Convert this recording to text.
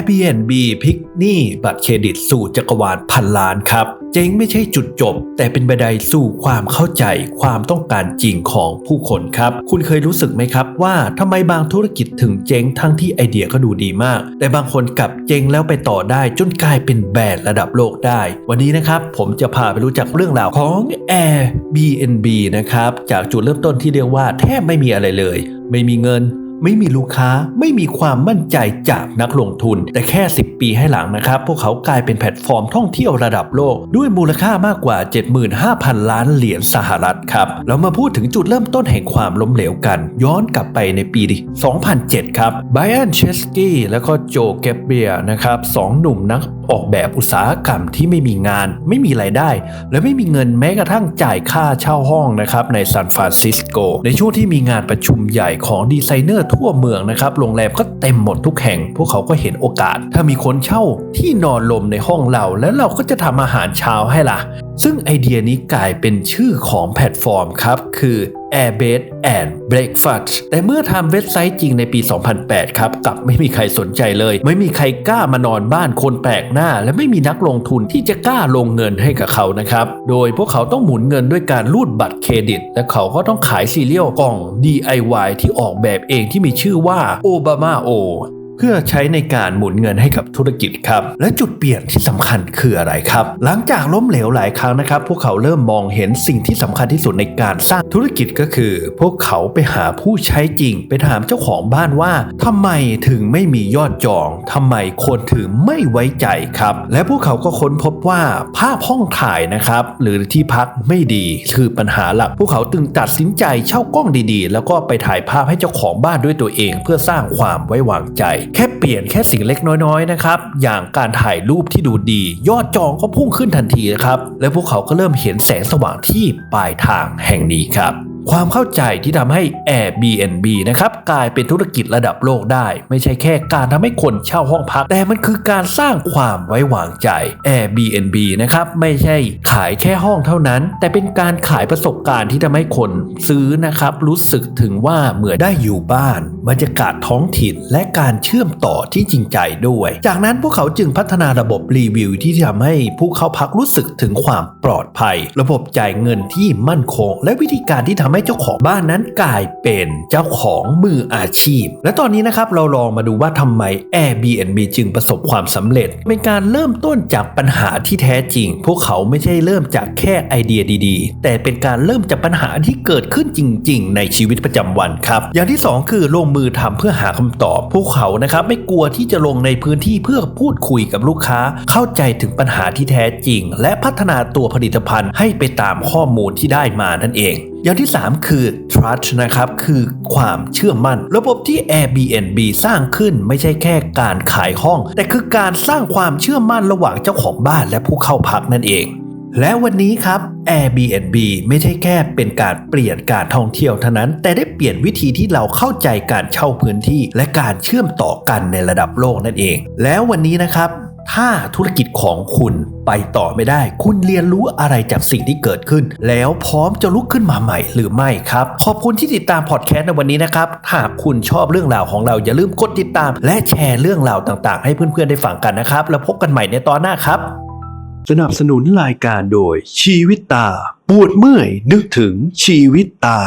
Airbnb พลิกหนี้บัตรเครดิตสู่จักรวาลพันล้านครับ เจ๊งไม่ใช่จุดจบ แต่เป็นบันไดสู่ความเข้าใจความต้องการจริงของผู้คนครับ คุณเคยรู้สึกไหมครับว่าทำไมบางธุรกิจถึงเจ๊งทั้งที่ไอเดียก็ดูดีมาก แต่บางคนกลับเจ๊งแล้วไปต่อได้จนกลายเป็นแบรนด์ระดับโลกได้ วันนี้นะครับผมจะพาไปรู้จักเรื่องราวของ Airbnb นะครับจากจุดเริ่มต้นที่เรียกว่าแทบไม่มีอะไรเลย ไม่มีเงิน ไม่มีลูกค้าไม่มีความมั่นใจจากนักลงทุน แต่แค่ 10 ปีให้หลังนะครับ พวกเขากลายเป็นแพลตฟอร์มท่องเที่ยวระดับโลก ด้วยมูลค่ามากกว่า 75,000 ล้านเหรียญสหรัฐครับ เรามาพูดถึงจุดเริ่มต้นแห่งความล้มเหลวกัน ย้อนกลับไปในปี 2007 ครับไบรอันเชสกี้และก็โจเกเบียนะครับสองหนุ่มนักออกแบบอุตสาหกรรมที่ไม่มีงาน ไม่มีรายได้ และไม่มีเงินแม้กระทั่งจ่ายค่าเช่าห้องนะครับในซานฟรานซิสโกในช่วงที่มีงานประชุมใหญ่ของดีไซเนอร์ทั่วเมืองนะครับโรงแรมก็เต็มหมดทุกแห่ง พวกเขาก็เห็นโอกาส ถ้ามีคนเช่าที่นอนลมในห้องเรา แล้วเราก็จะทำอาหารเช้าให้ล่ะ ซึ่งไอเดียนี้กลายเป็นชื่อของแพลตฟอร์มครับ คือ Airbed and Breakfast แต่เมื่อทำเว็บไซต์จริงในปี 2008 ครับกลับไม่มีใครสนใจเลย ไม่มีใครกล้ามานอนบ้านคนแปลกหน้า และไม่มีนักลงทุนที่จะกล้าลงเงินให้กับเขานะครับ โดยพวกเขาต้องหมุนเงินด้วยการรูดบัตรเครดิต และเขาก็ต้องขายซีเรียลกล่อง DIY ที่ออกแบบเองที่มีชื่อว่า Obama O พื่อใช้ในการหมุนเงินให้กับธุรกิจครับ และจุดเปลี่ยนที่สำคัญคืออะไรครับ หลังจากล้มเหลวหลายครั้งนะครับ พวกเขาเริ่มมองเห็นสิ่งที่สำคัญที่สุดในการสร้างธุรกิจก็คือ พวกเขาไปหาผู้ใช้จริง ไปถามเจ้าของบ้านว่าทำไมถึงไม่มียอดจองทำไมคนถึงไม่ไว้ใจครับ และพวกเขาก็ค้นพบว่าภาพห้องถ่ายนะครับ หรือที่พักไม่ดีคือปัญหาหลัก พวกเขาจึงตัดสินใจเช่ากล้องดีๆ แล้วก็ไปถ่ายภาพให้เจ้าของบ้านด้วยตัวเอง เพื่อสร้างความไว้วางใจแค่เปลี่ยนแค่สิ่งเล็กน้อยๆนะครับอย่างการถ่ายรูปที่ดูดี ยอดจองก็พุ่งขึ้นทันทีนะครับและพวกเขาก็เริ่มเห็นแสงสว่างที่ปลายทางแห่งนี้ครับ ความเข้าใจที่ทำให้ Airbnb นะครับกลายเป็นธุรกิจระดับโลกได้ ไม่ใช่แค่การทำให้คนเช่าห้องพัก แต่มันคือการสร้างความไว้วางใจ Airbnb นะครับไม่ใช่ขายแค่ห้องเท่านั้น แต่เป็นการขายประสบการณ์ที่ทำให้คนซื้อนะครับรู้สึกถึงว่าเหมือนได้อยู่บ้าน บรรยากาศท้องถิ่นและการเชื่อมต่อที่จริงใจด้วย จากนั้นพวกเขาจึงพัฒนาระบบรีวิวที่ทำให้ผู้เข้าพักรู้สึกถึงความปลอดภัย ระบบจ่ายเงินที่มั่นคง และวิธีการที่ทำให้เจ้าของบ้านนั้นกลายเป็นเจ้าของมืออาชีพ และตอนนี้นะครับเราลองมาดูว่าทำไม Airbnb จึงประสบความสำเร็จ เป็นการเริ่มต้นจากปัญหาที่แท้จริง พวกเขาไม่ใช่เริ่มจากแค่ไอเดียดีๆ แต่เป็นการเริ่มจากปัญหาที่เกิดขึ้นจริง ๆ ในชีวิตประจำวันครับ อย่างที่ 2 คือลงมือทำเพื่อหาคำตอบ พวกเขานะครับไม่กลัวที่จะลงในพื้นที่เพื่อพูดคุยกับลูกค้า เข้าใจถึงปัญหาที่แท้จริง และพัฒนาตัวผลิตภัณฑ์ให้ไปตามข้อมูลที่ได้มานั่นเอง อย่างที่ 3 คือ trust นะครับ คือความเชื่อมั่น ระบบที่ Airbnb สร้างขึ้นไม่ใช่แค่การขายห้อง แต่คือการสร้างความเชื่อมั่นระหว่างเจ้าของบ้านและผู้เข้าพักนั่นเอง และวันนี้ครับ Airbnb ไม่ใช่แค่เป็นการเปลี่ยนการท่องเที่ยวเท่านั้น แต่ได้เปลี่ยนวิธีที่เราเข้าใจการเช่าพื้นที่ และการเชื่อมต่อกันในระดับโลกนั่นเอง แล้ววันนี้นะครับ ถ้าธุรกิจของคุณไปต่อไม่ได้ คุณเรียนรู้อะไรจากสิ่งที่เกิดขึ้น แล้วพร้อมจะลุกขึ้นมาใหม่หรือไม่ครับ ขอบคุณที่ติดตามพอดแคสต์ในวันนี้นะครับ หากคุณชอบเรื่องราวของเราอย่าลืมกดติดตาม และแชร์เรื่องราวต่างๆ ให้เพื่อนๆได้ฟังกันนะครับ แล้วพบกันใหม่ในตอนหน้าครับ สนับสนุนรายการโดยชีวิตตา ปวดเมื่อยนึกถึงชีวิตตา